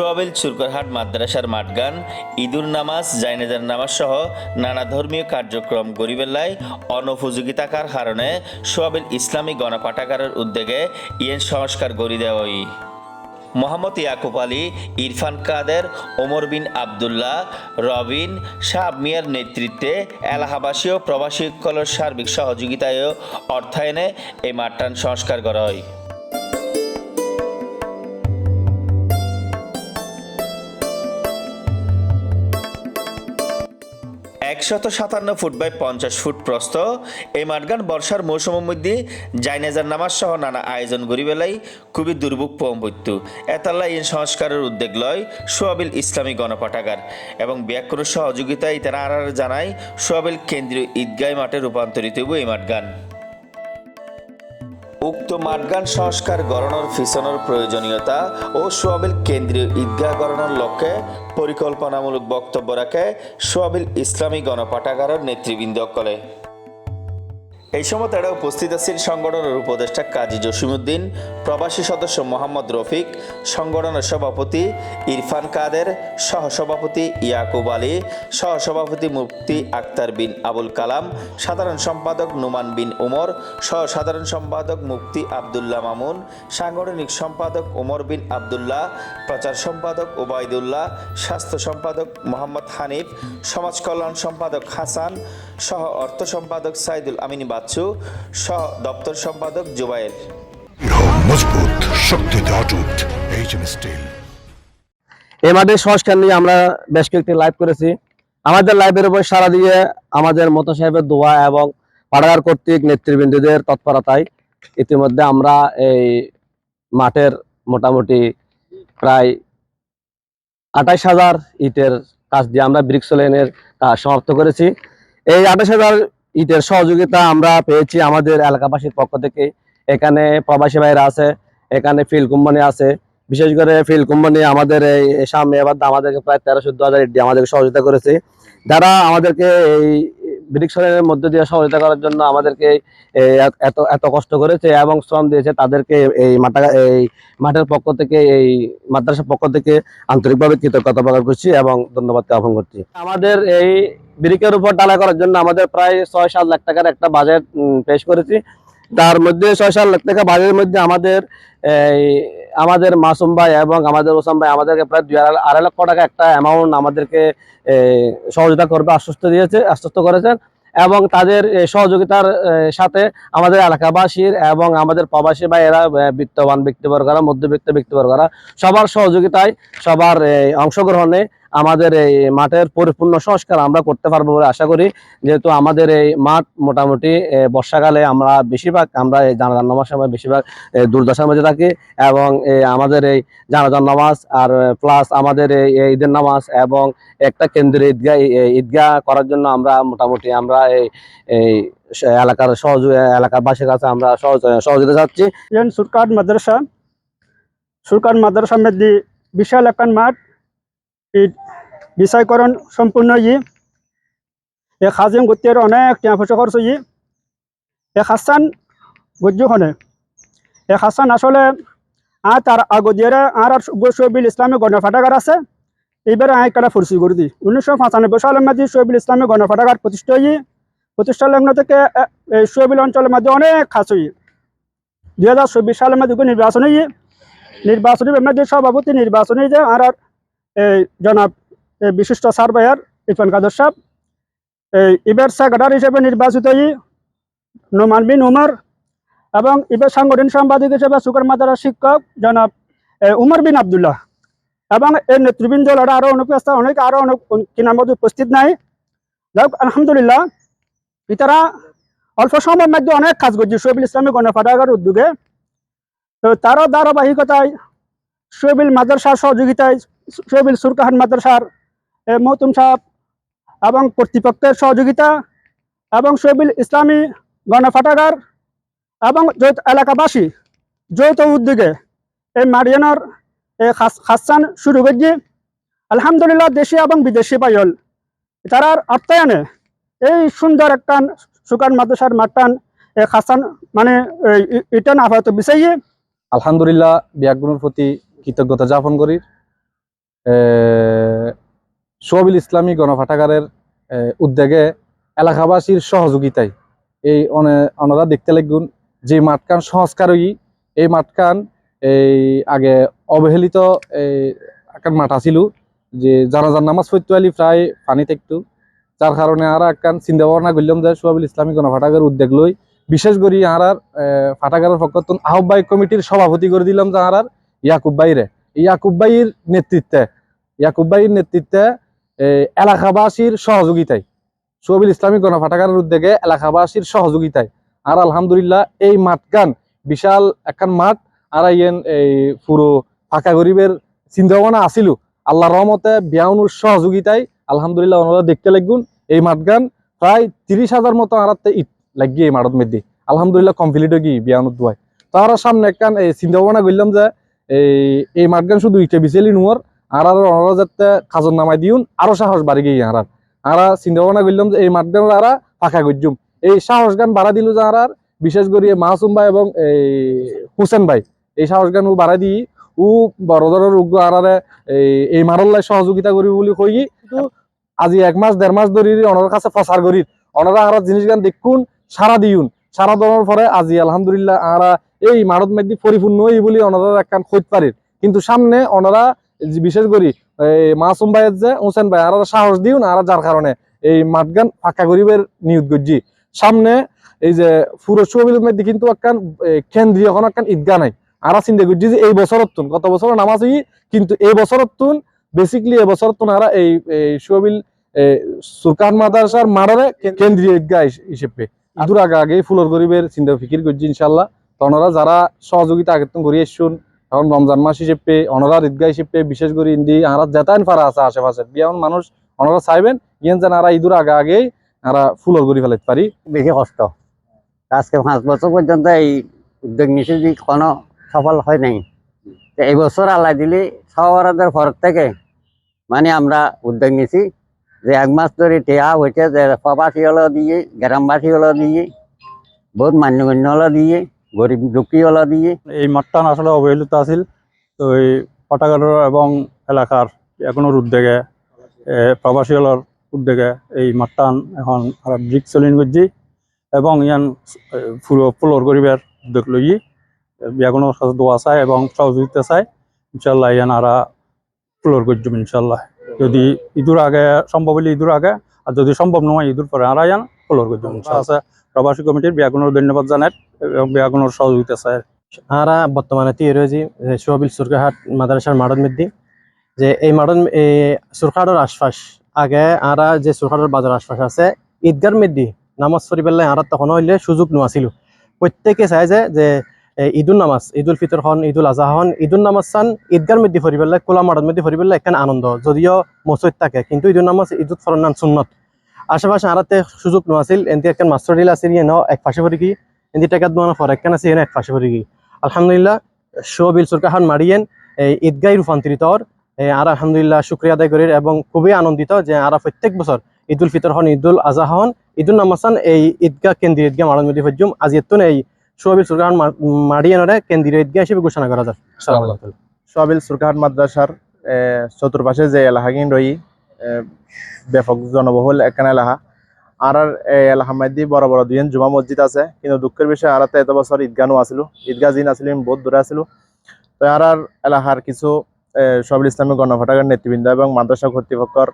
সোয়াবিল চুরকরহাট মাদ্রাসার মাঠগান ঈদুর নামাজ জাইনেদার নামাজ সহ নানা ধর্মীয় কার্যক্রম গরিবেল্লায় অনুপযোগিতাকার কারণে সোয়াবিল ইসলামী গণপাঠাগারের উদ্যোগে ইয়েন সংস্কার গড়ি দেওয়াই। মোহাম্মদ ইয়াকুব আলী, ইরফান কাদের, ওমর বিন আবদুল্লাহ, রবিন, শাহ মিয়ার নেতৃত্বে এলাহাবাসী ও প্রবাসী কলের সার্বিক সহযোগিতায় অর্থায়নে এই মাঠটান সংস্কার করা হয় একশত সাতান্ন ফুট বাই পঞ্চাশ ফুট প্রস্ত এই মাঠগান বর্ষার মৌসুমের মধ্যে জাইনাজার নামাজ সহ নানা আয়োজন গরিবেলাই খুবই দুর্ভোগ পম্পত্য এতাল্লা ইন সংস্কারের উদ্যোগ লয় সোয়াবিল ইসলামী গণপাঠাগার এবং ব্যাকরণ সহযোগিতায় তারা আর জানায় সোয়াবিল কেন্দ্রীয় ঈদগাহ মাঠে রূপান্তরিত হইব এই মাঠগান। উক্ত মাঠগান সংস্কার গড়ানোর ফিসনের প্রয়োজনীয়তা ও সোয়াবিল কেন্দ্রীয় ঈদগাহ গড়ানোর লক্ষ্যে পরিকল্পনামূলক বক্তব্য রাখে সোয়াবিল ইসলামী গণপাঠাগারের নেতৃবৃন্দ কলে এই সময় তারা উপস্থিত আছেন সংগঠনের উপদেষ্টা কাজী জসিমুদ্দিন প্রবাসী সদস্য মোহাম্মদ রফিক, সংগঠনের সভাপতি ইরফান কাদের, সহসভাপতি ইয়াকুব আলী, সহসভাপতি মুফতি আক্তার বিন আবুল কালাম, সাধারণ সম্পাদক নুমান বিন উমর সহ সাধারণ সম্পাদক মুফতি আবদুল্লাহ মামুন, সাংগঠনিক সম্পাদক ওমর বিন আবদুল্লাহ, প্রচার সম্পাদক ওবায়দুল্লাহ স্বাস্থ্য সম্পাদক মোহাম্মদ হানিফ, সমাজ কল্যাণ সম্পাদক হাসান, সহ অর্থ সম্পাদক সাইদুল আমিনী বাচ্চু সহ দপ্তর সম্পাদক জুবায়ের। মজবুত শক্তিতে অটুট এইচ এম স্টিল সংস্কার নিয়ে আমরা বেশ কয়েকটি লাইভ করেছি। আমাদের লাইভের উপর সারা দিয়ে আমাদের মতো সাহেবের দোয়া এবং পাড়াগার কর্তৃক নেতৃবৃন্দদের তৎপরতায় ইতিমধ্যে আমরা এই মাঠের মোটামুটি প্রায় আঠাইশ হাজার ইটের কাজ দিয়ে আমরা ব্রিক্স লেনের কাজ সমাপ্ত করেছি। এই আঠাশ হাজার ইটের সহযোগিতা আমরা পেয়েছি আমাদের এলাকাবাসীর পক্ষ থেকে। এখানে প্রবাসী ভাইরা আছে, এখানে ফিল কোম্পানি আছে। বিশেষ করে ফিল কোম্পানি আমাদের এই সামনে আমাদেরকে প্রায় তেরো চোদ্দ হাজার ইট আমাদেরকে সহযোগিতা করেছে। যারা আমাদেরকে এই ব্রিক্সনের মধ্যে দিয়ে সহযোগিতা করার জন্য আমাদেরকে এত এত কষ্ট করেছে এবং শ্রম দিয়েছে তাদেরকে এই মাঠা, এই মাঠের পক্ষ থেকে, এই মাদ্রাসার পক্ষ থেকে আন্তরিকভাবে কৃতজ্ঞতা প্রকাশ করছি এবং ধন্যবাদ জ্ঞাপন করছি। আমাদের এই ব্রিকের উপর ডালা করার জন্য আমাদের প্রায় ছয় সাত লাখ টাকার একটা বাজেট পেশ করেছি। তার মধ্যে ছয় সাত লাখ টাকা বাজেটের মধ্যে আমাদের আমাদের মাসুম ভাই এবং আমাদের ওসাম ভাই আমাদেরকে প্রায় দুই আড়াই লক্ষ টাকা একটা অ্যামাউন্ট আমাদেরকে সহযোগিতা করবে আশ্বস্ত দিয়েছে আশ্বস্ত করেছেন এবং তাদের সহযোগিতার সাথে আমাদের এলাকাবাসীর এবং আমাদের প্রবাসী ভাইয়েরা এ, বিত্তবান ব্যক্তিবর্গরা মধ্যবিত্ত ব্যক্তিবর্গরা সবার সহযোগিতায় সবার অংশগ্রহণে আমাদের এই মাঠের পরিপূর্ণ সংস্কার আমরা করতে পারব বলে আশা করি। যেহেতু আমাদের এই মাঠ মোটামুটি বর্ষাকালে আমরা বেশিরভাগ, আমরা এই জানাজান নামাজ সময় বেশিরভাগ দুর্দশার মধ্যে থাকি এবং আমাদের এই জানাজান নামাজ আর প্লাস আমাদের এই ঈদের নামাজ এবং একটা কেন্দ্রে ঈদগাহ ঈদগাহ করার জন্য আমরা মোটামুটি আমরা এই এই এলাকার সহযোগ এলাকার বাসীর কাছে আমরা সহজ সহযোগিতা চাচ্ছি। yan মাদ্রাসা madrasa মাদ্রাসা মধ্যে বিশাল একখান মাঠ বিষয়করণ সম্পূর্ণ ই এ খাজিম গতিয়ার অনেক টিয়া পয়সা খরচ ই এ হাসান গজ্জুখনে এ হাসান আসলে আর তার আগদিয়ারে আর আর শহীদুল ইসলামী গণফাটাগার আছে এইবারে আয় কাটা ফুরসি করে দিই উনিশশো পঁচানব্বই সালের মধ্যে শহীদুল ইসলামী গণফাটাগার প্রতিষ্ঠা হই প্রতিষ্ঠা লগ্ন থেকে এই শহীদুল অঞ্চলের মধ্যে অনেক খাস হই দুই হাজার চব্বিশ সালের মধ্যে নির্বাচনী নির্বাচনী মধ্যে সভাপতি নির্বাচনী যে আর আর এই জনাব বিশিষ্ট সার্ভেয়ার ইরফান কাদের সাহেব, এই এবার সেক্রেটারি হিসেবে নির্বাচিত ই নোমান বিন উমর এবং এবার সাংগঠনিক সাংবাদিক হিসেবে সুকার মাদার শিক্ষক জনাব উমর বিন আবদুল্লাহ এবং এই নেতৃবৃন্দ লড়া আরও অনুপস্থিত, অনেক আরও অনেক কিনার মধ্যে উপস্থিত নাই। যাই আলহামদুলিল্লাহ ইতারা অল্প সময়ের মধ্যে অনেক কাজ করছে শহীদুল ইসলামী গণফাটাগার উদ্যোগে। তো তারও ধারাবাহিকতায় শহীদুল মাদ্রাসার সহযোগিতায় শহীদুল সুরকাহান মাদ্রাসার মহতুম সাহেব এবং কর্তৃপক্ষের সহযোগিতা এবং শহীদুল ইসলামী গণফাটাগার এবং এলাকাবাসী যৌথ উদ্যোগে এই মারিয়ানোর খাসান শুরু করছি আলহামদুলিল্লাহ দেশি এবং বিদেশি পাইল। তারার অর্থায়নে এই সুন্দর একটান সুকান মাদ্রাসার মাঠটান খাসান মানে ইটান আপাতত বিষয়ে আলহামদুলিল্লাহ ব্যাগুনের প্রতি কৃতজ্ঞতা জ্ঞাপন করি। সোহাবিল ইসলামী গণপাঠাগারের উদ্যোগে এলাকাবাসীর সহযোগিতায় এই ওনারা দেখতে লাগুন যে মাঠকান সংস্কারই, এই মাঠকান এই আগে অবহেলিত এই একটা মাঠ আছিল, যে জানাজার নামাজ পড়তে আলি প্রায় পানি থাকতো। যার কারণে আর একখান চিন্তা ভাবনা করলাম যে সোহাবিল ইসলামী গণপাঠাগার উদ্যোগ লই বিশেষ করে আর ফাটাগারের পক্ষ আহ্বায়ক কমিটির সভাপতি করে দিলাম যে আর ইয়াকুব ভাইরে ইয়াকুব ভাইয়ের নেতৃত্বে, ইয়াকুব ভাইয়ের নেতৃত্বে এলাকাবাসীর সহযোগিতায় সোহাবিল ইসলামী গণপাঠাগারের উদ্যোগে এলাকাবাসীর সহযোগিতায়। আর আলহামদুলিল্লাহ এই মাঠগান বিশাল একখান মাঠ, আর ইয়েন এই পুরো ফাঁকা গরিবের চিন্তা ভাবনা আছিল আল্লাহ রহমতে বিয়াউনুর সহযোগিতায় আলহামদুলিল্লাহ ওনারা দেখতে লাগুন, এই মাঠগান প্রায় তিরিশ হাজার মতো আরাতে ইট লাগিয়ে এই মাঠত মধ্যে। আলহামদুলিল্লাহ কমপ্লিট হয়ে গিয়ে বিয়ানুর দুয়ায়। তারা সামনে একখান, এই চিন্তা ভাবনা করলাম যে এই এই মাঠগান শুধু ইটে বিচেলি নুয়ার আর আর ওনারা যাতে খাজর নামাই দিউন, আরও সাহস বাড়ি গিয়ে আর আরা চিন্তা ভাবনা করলাম যে এই মাঠগান আরা ফাঁকা করজুম এই সাহস গান বাড়া দিল যে আর আর বিশেষ করে মাসুম ভাই এবং এই হুসেন ভাই। এই সাহস গান ও বাড়াই দিই, ও বড় ধরনের রোগ আরারে এই এই মারল্লাই সহযোগিতা করি বলি কই কিন্তু আজি এক মাস, দেড় মাস ধরে ওনার কাছে প্রচার করি। ওনারা আর জিনিস গান দেখুন সারা দিউন। সারা দেওয়ার পরে আজি আলহামদুলিল্লাহ আরা এই মারত মেদি পরিপূর্ণ এই বলি ওনারা একখান খোঁজ পারির। কিন্তু সামনে ওনারা বিশেষ করি এই মাসুম ভাইয়ের যে হোসেন ভাই আর সাহস দিউন আর যার কারণে এই মাঠগান ফাঁকা গরিবের নিয়োগ করছি। সামনে এই যে পুরো শোবিলের মধ্যে কিন্তু একখান কেন্দ্রীয় কোনো একখান ঈদগা নাই। আর চিন্তা করছি যে এই বছরত তুন গত বছর নামাজ হই কিন্তু এই বছরত তুন বেসিকলি এই বছরত তুন আর এই শোবিল সুরকান মাদারসার মারারে কেন্দ্রীয় ঈদগাহ হিস- হিসেবে। দূর আগে আগে ফুলর গরিবের চিন্তা ফিকির করছি ইনশাল্লাহ তো ওনারা যারা সহযোগিতা আগে করি আসুন এখন রমজান মাস হিসেবে ওনারা ঈদগাহ হিসেবে বিশেষ করে ইন্দি আরা যেতাইন ফারা আছে আশেপাশে। বিয়ান মানুষ ওনারা চাইবেন, ইয়েন যেন আরা ইদুর আগে আগেই আরা ফুলর গড়ি ফেলাইতে পারি। বেশি কষ্ট। আজকে পাঁচ বছর পর্যন্ত এই উদ্যোগ নিছে যে কোনো সফল হয় নাই। এই বছর আল্লাহ দিলি সবারদের ফরক থেকে মানে আমরা উদ্যোগ নিছি যে এক মাস ধরে টেয়া হয়েছে যে প্রবাসী হলো দিয়ে গ্রামবাসী হলো দিয়ে, বহুত মান্যগণ্য হলো দিয়ে গরিব দুঃখী হলো দিয়ে। এই মাঠটা আসলে অবহেলিত আছিল তো এই পাটাগার এবং এলাকার এখনোর উদ্যোগে এ, প্রবাসীগুলোর উদ্যোগে এই মাঠটান এখন ব্রিক চলিন করছি এবং ইয়ান পুরো ফুলর গরিবের উদ্যোগ লই সাথে দোয়া চাই এবং সহযোগিতা চাই। ইনশাল্লাহ ইয়ান আরা ফুলর করছুম ইনশাল্লাহ যদি ইদুর আগে সম্ভব হলে ইদুর আগে আর যদি সম্ভব নয় ইদুর পরে আরা ইয়ান ফুলর করছুম আছে প্রবাসী কমিটির বিয়াগুনোর ধন্যবাদ জানাই এবং বিয়াগুনোর সহযোগিতা চাই আরা বর্তমানে তৈরি হয়েছি সোহাবিল সুরকাহাট মাদ্রাসার মাঠের মধ্যে যে এই মাঠের এই সুরকাহাটের আশপাশ। আগে আরা যে সুরকাহাটের বাজার আশপাশ আছে, ঈদগার মধ্যে নামাজ পড়ি পেলাই আর তখন হইলে সুযোগ নোয়াছিল। প্রত্যেকে চাই যে যে ঈদুল নামাজ, ঈদুল ফিতর হন, ঈদুল আজহা হন, ঈদুল নামাজ চান, ঈদগার মধ্যে পড়ি কোলা মাঠের মধ্যে পেলাই এখানে আনন্দ, যদিও মসজিদ থাকে, কিন্তু ঈদুল নামাজ ঈদুল ফরনান সুন্নত। আশেপাশে আরাতে সুযোগ নোয়াছিল এনতি একখান মাস্টার ডিল আছে ইয়ে ন এক পাশে পড়ি কি এনতি টেকাত নোয়ানো ফর একখান আছে এনে এক পাশে পড়ি কি আলহামদুলিল্লাহ শোবিল সুরকাহান মারিয়েন এই ঈদগাই রূপান্তরিত হর আর আলহামদুলিল্লাহ শুক্রিয়া আদায় করি এবং খুবই আনন্দিত যে আরা প্রত্যেক বছর ঈদুল ফিতর হন ঈদুল আজহা হন ঈদ ঈদুল নামাসান এই ঈদগাহ কেন্দ্রীয় ঈদগাহ মারান মধ্যে হজ্জুম আজ এতুন এই শোবিল সুরকাহান মারিয়ানরে কেন্দ্রীয় ঈদগাহ হিসেবে ঘোষণা করা যায়। সোহাবিল সুরকাহাট মাদ্রাসার চতুর্পাশে যে এলাকাগিন রই ব্যাপক জনবহুল একখান এলাকা আর আর এই এলাকা মধ্যে বড় বড় দুইজন জুমা মসজিদ আছে। কিন্তু দুঃখের বিষয় আর এত বছর ঈদগাহও আছিল ঈদগাহ জিন আছিল বহুত দূরে আছিল তো আর আর এলাকার কিছু এ, সোহাবিল ইসলামী গণফাটাকের নেতৃবৃন্দ এবং মাদ্রাসা কর্তৃপক্ষর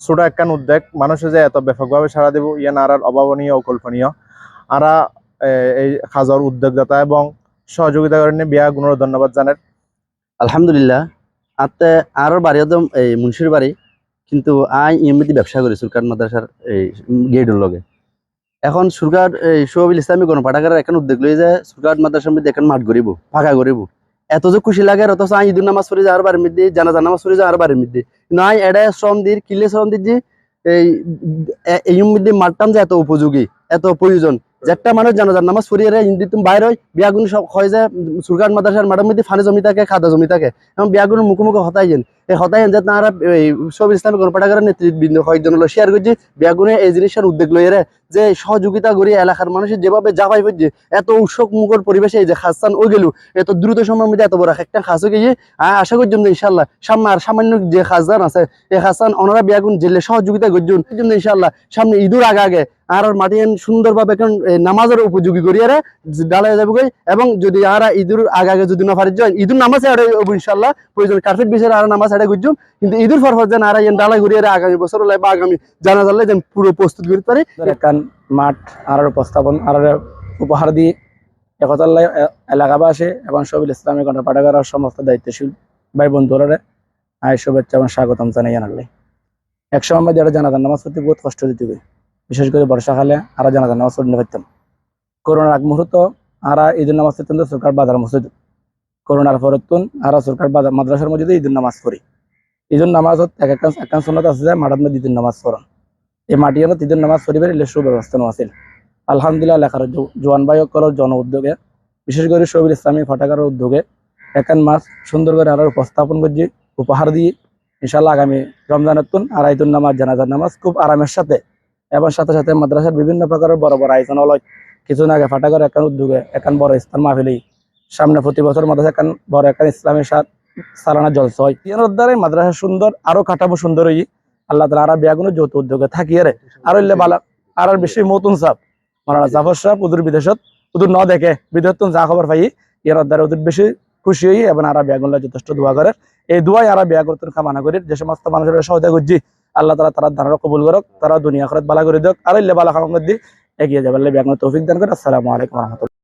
ছোট একখান উদ্যোগ মানুষে যে এত ব্যাপকভাবে সাড়া দেব ইয়ান আর আর অভাবনীয় অকল্পনীয় আরা এই খাজর উদ্যোগদাতা এবং সহযোগিতা করেন বিয়া গুণের ধন্যবাদ জানার আলহামদুলিল্লাহ। আতে আর বাড়ি একদম এই মুন্সির বাড়ি কিন্তু আই এমনিতে ব্যবসা করি সুরকার মাদ্রাসার এই গেটের লগে। এখন সুরকার, এই শোবিল ইসলামী গণপাঠাগারের এখন উদ্যোগ লই যে সুরকার মাদ্রাসার মধ্যে এখন মাঠ গরিব ফাঁকা গরিব এত যে খুশি লাগে আর অথচ আই ঈদুল নামাজ পড়ে যাওয়ার বাড়ির মধ্যে, জানাজা নামাজ পড়ে যাওয়ার বাড়ির মধ্যে। কিন্তু আই এডায় শ্রম দির কিলে শ্রম দির যে এই এই মধ্যে মাঠটাম যে এত উপযোগী, এত প্রয়োজন। যেটা মানুষ জানাজার নামাজ পড়িয়ে হিন্দি তুমি বাইর হয় বিয়াগুন সব হয় যে সুরকার মাদ্রাসার মাঠের মধ্যে ফানি জমি থাকে, খাদা জমি থাকে, এবং বিয়াগুনের মুখোমুখি হতাই যেন। হতাই তারা এই সব ইসলামী গণপাঠাগারের নেতৃবৃন্দ কয়েকজন হলো। শেয়ার করছি বেগুনে এই জিনিসের উদ্যোগ লইয়ে যে সহযোগিতা করি এলাকার মানুষের যেভাবে জাপাই হচ্ছে এত উৎসব মুখর পরিবেশে এই যে খাসান ও গেল, এত দ্রুত সময়ের মধ্যে এত বড় একটা খাস গিয়ে আশা করছিলাম যে ইনশাল্লাহ সামনে আর সামান্য যে খাসদান আছে এই খাসান ওনারা বেগুন জেলে সহযোগিতা করছেন ইনশাল্লাহ সামনে ঈদুর আগে আগে আর মাটি সুন্দরভাবে এখন নামাজের উপযোগী করিয়ে ডালাই যাবে কই এবং যদি আর ঈদুর আগে আগে যদি না পারি ঈদুর নামাজ আড়ে ইনশাল্লাহ প্রয়োজন। কার্পেট বিষয়ে আর নামাজ আড়ে গুজুম, কিন্তু ঈদুর পর পর যেন আর ইয়েন ডালাই করিয়ে আগামী বছর বা আগামী জানা জানলে যেন পুরো প্রস্তুত করতে পারি। একখান মাঠ, আর উপস্থাপন, আর উপহার দিয়ে একতাল্লাই এলাকাবাসী এবং সবিল ইসলামী গণপাঠাগারের সমস্ত দায়িত্বশীল ভাই বন্ধুরা আয় শুভেচ্ছা এবং স্বাগতম জানাই জানালে। এক সময় আমাদের যারা জানাজার নামাজ পড়তে বহুত কষ্ট দিতে হবে বিশেষ করে বর্ষাকালে আর জানাজার নামাজ পড়তে পারতাম করোনার আগ মুহূর্ত, আর ঈদের নামাজ পড়তেন তো সরকার বাজার মসজিদ করোনার পরতুন আর সরকার মাদ্রাসার মসজিদে ঈদের নামাজ পড়ি। ঈদের নামাজত এক এক একখান সন্ন্যত আছে যে মাঠার মধ্যে ঈদের নামাজ পড়ন। এই মাটিয়ানত ঈদের নামাজ পরিবারের ইলে সুব্যবস্থা আছিল আলহামদুলিল্লাহ লেখার জোয়ান ভাই সকলের জন উদ্যোগে, বিশেষ করে শহীদ ইসলামী ফাটাকারের উদ্যোগে একান মাস সুন্দর করে আর উপস্থাপন করছি, উপহার দিয়ে ইনশাল্লাহ আগামী রমজানের আর আইতুন নামাজ, জানাজার নামাজ খুব আরামের সাথে। এবং সাথে সাথে মাদ্রাসার বিভিন্ন প্রকারের বড় বড় আয়োজন হলো কিছুদিন আগে ফাটাকার একান উদ্যোগে একান বড় স্থান মাহফিলি সামনে প্রতি বছর মাদ্রাসা একান বড় একান ইসলামের সালানা জলসা হয়। ইয়ানোর দ্বারাই মাদ্রাসা সুন্দর, আরও কাঠামো সুন্দর হই। আল্লাহ তালা আর বিয়াগুনো যৌথ উদ্যোগে থাকিয়ে রে। আর হইলে বালা আর বেশি মতুন সাপ। মারানা জাফর সাহেব, উদুর বিদেশত, উদুর ন দেখে বিদেশত যা খবর পাই ইয়ার দ্বারা ওদের বেশি খুশি হই এবং আর বিয়াগুল্লা যথেষ্ট দোয়া করে। এই দোয়াই আর বিয়া করতে কামনা করি। যে সমস্ত মানুষের সহযোগিতা করছি আল্লাহ তালা তারা ধারণা কবুল করক, তারা দুনিয়া খরচ বালা করে দেখ আর হইলে বালা খামার দিয়ে এগিয়ে যাবার বিয়াগুলো তৌফিক দান করে। আসসালামু আলাইকুম রহমতুল্লাহ।